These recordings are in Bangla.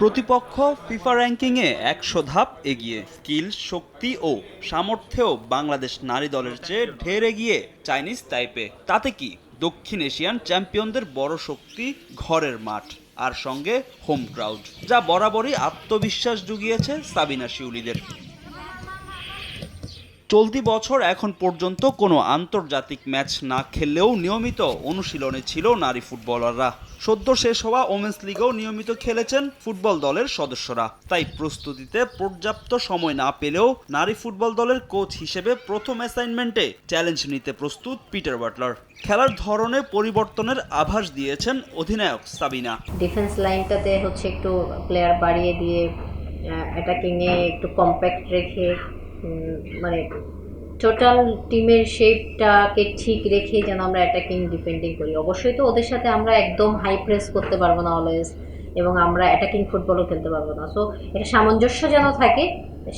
প্রতিপক্ষ ফিফা র্যাঙ্কিংয়ে একশো ধাপ এগিয়ে, স্কিল, শক্তি ও সামর্থ্যেও বাংলাদেশ নারী দলের চেয়ে ঢের এগিয়ে চাইনিজ তাইপে। তাতে কি দক্ষিণ এশিয়ান চ্যাম্পিয়নদের বড় শক্তি ঘরের মাঠ আর সঙ্গে হোম ক্রাউড, যা বরাবরই আত্মবিশ্বাস জুগিয়েছে সাবিনা শিউলিদের। চলতি বছর এখন পর্যন্ত কোনো আন্তর্জাতিক ম্যাচ না খেললেও নিয়মিত অনুশীলনে ছিল নারী ফুটবলাররা। সদ্য শেষ হওয়া ওমেন্স লিগেও নিয়মিত খেলেছেন ফুটবল দলের সদস্যরা। তাই প্রস্তুতিতে পর্যাপ্ত সময় না পেলেও নারী ফুটবল দলের কোচ হিসেবে প্রথম অ্যাসাইনমেন্টে চ্যালেঞ্জ নিতে প্রস্তুত পিটার বাটলার। খেলার ধরনে পরিবর্তনের আভাস দিয়েছেন অধিনায়ক সাবিনা। ডিফেন্স লাইনটাতে হচ্ছে একটু প্লেয়ার বাড়িয়ে দিয়ে অ্যাটাকিংয়ে একটু কম্প্যাক্ট রেখে মানে টোটাল টিমের শেপটাকে ঠিক রেখে যেন আমরা অ্যাটাকিং ডিফেন্ডিং করি। অবশ্যই তো ওদের সাথে আমরা একদম হাই প্রেস করতে পারব না অলওয়েজ এবং আমরা অ্যাটাকিং ফুটবলও খেলতে পারব না। সো এটা সামঞ্জস্য যেন থাকে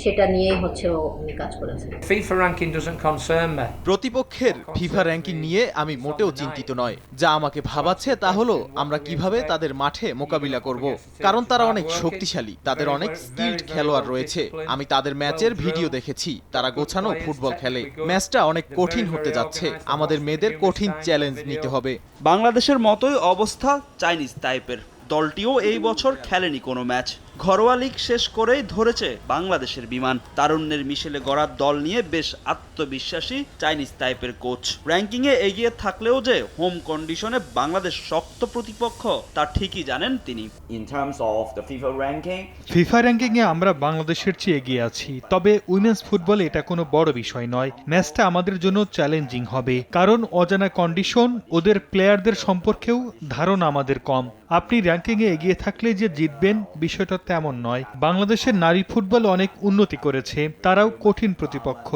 সেটা নিয়েই হচ্ছে উনি কাজ করেছেন FIFA ranking doesn't concern me. প্রতিপক্ষের ফিফা র্যাঙ্কিং নিয়ে আমি মোটেও চিন্তিত নয়। যা আমাকে ভাবাচ্ছে তা হলো আমরা কীভাবে তাদের মাঠে মোকাবিলা করব। কারণ তারা অনেক শক্তিশালী তাদের অনেক স্কিল্ড খেলোয়াড় রয়েছে। আমি তাদের ম্যাচের ভিডিও দেখেছি তারা গোছানো ফুটবল খেলে। ম্যাচটা অনেক কঠিন হতে যাচ্ছে আমাদের মেয়েদের কঠিন চ্যালেঞ্জ নিতে হবে। বাংলাদেশের মতোই অবস্থা চাইনিজ টাইপের দলটিও এই বছর খেলেনি কোনো ম্যাচ। ঘরোয়া লিগ শেষ করেই ধরেছে বাংলাদেশের বিমান। তারুণ্যের মিশেলে গড়ার দল নিয়ে বেশ আত্মবিশ্বাসী চাইনিজ টাইপের কোচ। র্যাঙ্কিংয়ে এগিয়ে থাকলেও যে হোম কন্ডিশনে বাংলাদেশ শক্ত প্রতিপক্ষ তা ঠিকই জানেন তিনি। In terms of the FIFA ranking, FIFA র্যাঙ্কিংয়ে আমরা বাংলাদেশের চেয়ে এগিয়ে আছি তবে উইমেন্স ফুটবলে এটা কোনো বড় বিষয় নয়। ম্যাচটা আমাদের জন্য চ্যালেঞ্জিং হবে কারণ অজানা কন্ডিশন ওদের প্লেয়ারদের সম্পর্কেও ধারণা আমাদের কম। আপনি র্যাঙ্কিংয়ে এগিয়ে থাকলে যে জিতবেন বিষয়টা তেমন নয়। বাংলাদেশের নারী ফুটবল অনেক উন্নতি করেছে তারাও কঠিন প্রতিপক্ষ।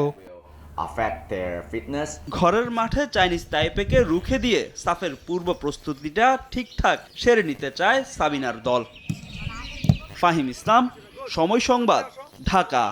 ঘরের মাঠে চাইনিজ তাইপেকে রুখে দিয়ে সাফের পূর্ব প্রস্তুতিটা ঠিকঠাক সেরে নিতে চায় সাবিনার দল। ফাহিম ইসলাম সময় সংবাদ ঢাকা।